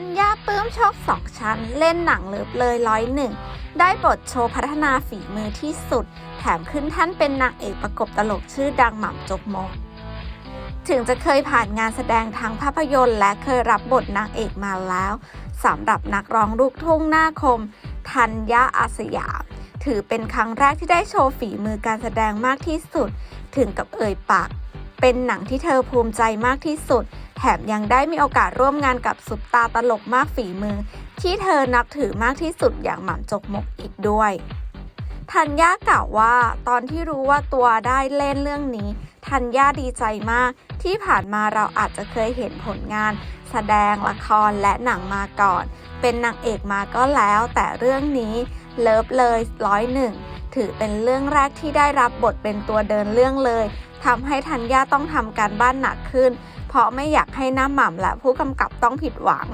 ธัญญาปื้มโชคสองชั้น เล่นหนังเลิฟเลยร้อยหนึ่ง ได้บทโชว์พัฒนาฝีมือที่สุด แถมขึ้นท่านเป็นนางเอกประกบตลกชื่อดังหม่ำจกมก ถึงจะเคยผ่านงานแสดงทางภาพยนตร์และเคยรับบทนางเอกมาแล้วสำหรับนักร้องลูกทุ่งหน้าคม ธัญญาอาสยาม ถือเป็นครั้งแรกที่ได้โชว์ฝีมือการแสดงมากที่สุด ถึงกับเอ่ยปาก เป็นหนังที่เธอภูมิใจมากที่สุด แถมยังได้มีโอกาสร่วมงานกับซุปตาตลกมากฝีมือ ที่เธอนับถือมากที่สุดอย่างหม่ำจกมกอีกด้วยธัญญากล่าวว่าตอนที่รู้ว่าตัวได้เล่นเรื่องนี้ธัญญาดีใจมาก ที่ผ่านมาเราอาจจะเคยเห็นผลงาน แสดงละครและหนังมาก่อน เป็นนางเอกมาก็แล้ว แต่เรื่องนี้เลิฟเลยร้อยหนึ่งถือเป็นเรื่องแรกที่ได้รับบทเป็นตัวเดินเรื่องเลยทำให้ธัญญาต้องทำการบ้านหนักขึ้น เพราะไม่อยากให้หน้าหม่ำและผู้กำกับต้องผิดหวัง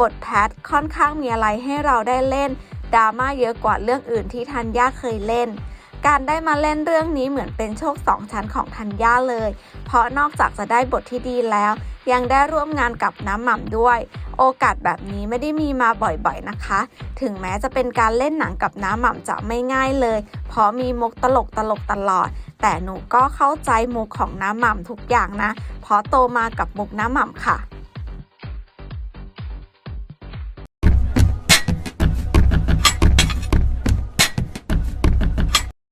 บทแพทค่อนข้างมีอะไรให้เราได้เล่นดราม่าเยอะกว่าเรื่องอื่นที่ธัญญาเคยเล่น การได้มาเล่นเรื่องนี้เหมือนเป็นโชคสองชั้นของธัญญาเลย เพราะนอกจากจะได้บทที่ดีแล้ว ยังได้ร่วมงานกับน้ำหม่ำด้วย โอกาสแบบนี้ไม่ได้มีมาบ่อยๆนะคะ ถึงแม้จะเป็นการเล่นหนังกับน้ำหม่ำจะไม่ง่ายเลย เพราะมีมุกตลกตลกตลอด แต่หนูก็เข้าใจมุกของน้ำหม่ำทุกอย่างนะ เพราะโตมากับมุกน้ำหม่ำค่ะ